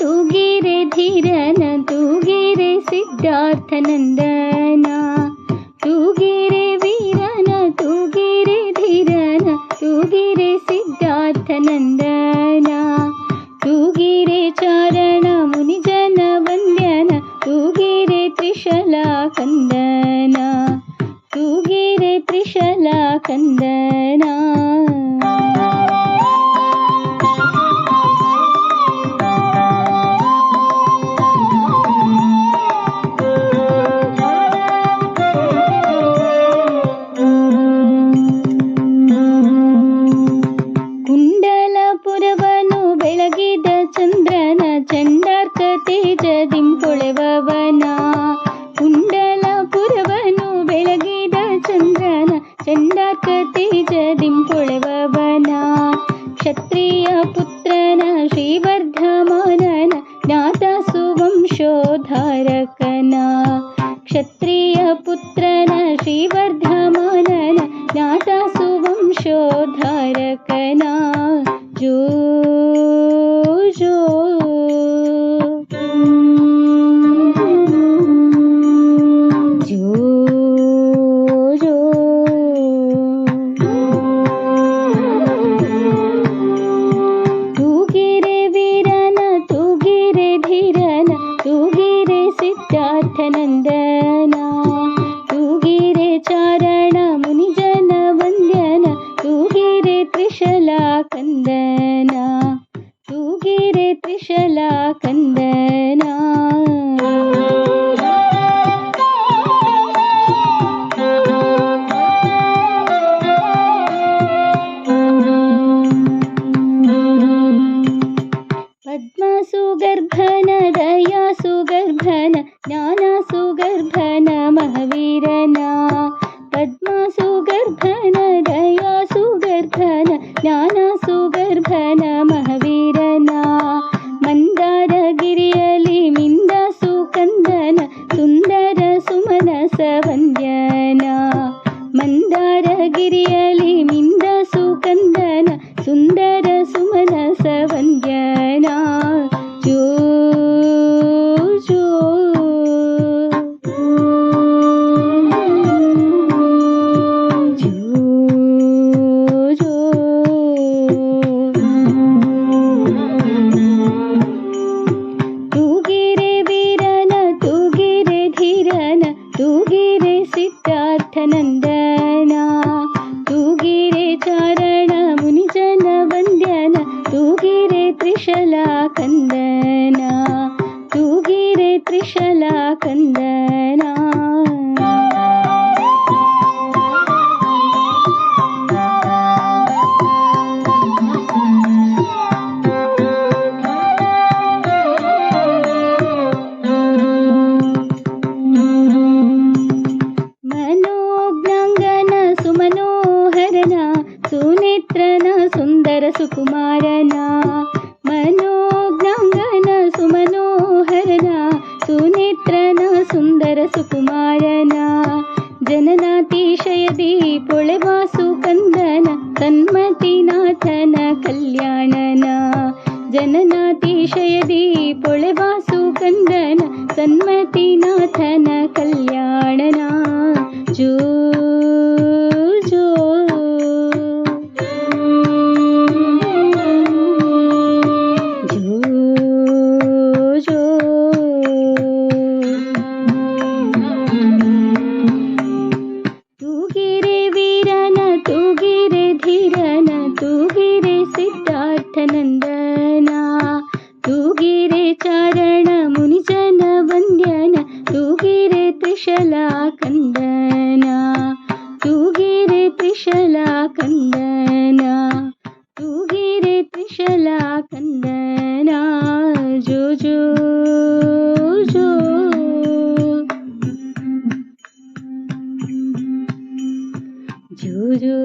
तुगेरे धीरना तुगेरे सिद्धारन्दना तुगेरे वीरन तुगेरे धीरना तुगिरे सिद्ध नन्दना तु गिरे चारणा मुनिजनवन्दना तुगे पिशला कन्दना तुगिरे पिशला कन्दना पुळेवना कुण्डलपुरवनो बेलगिडचन्दक ते जीं पुळेववना ಕ್ಷತ್ರಿಯ ಪುತ್ರನ ಶ್ರೀವರ್ಧಮಾನನ ಜ್ಞಾತ ಸುವಂಶೋಧಾರಕನ ಕ್ಷತ್ರಿಯ ಪುತ್ರನ ಶ್ರೀವರ್ಧ கமலா கந்த கந்த नाथन कल्याणना जननातिशयदीप ತ್ರಿಶಲಾ ಕಂದನ ತೂಗಿರೆ ತ್ರಿಶಲಾ ಕಂದನ ತೂಗಿರೆ ತ್ರಿಶಲಾ ಕಂದನ ಜೋ ಜೋ ಜೋ ಜೋ ಜೋ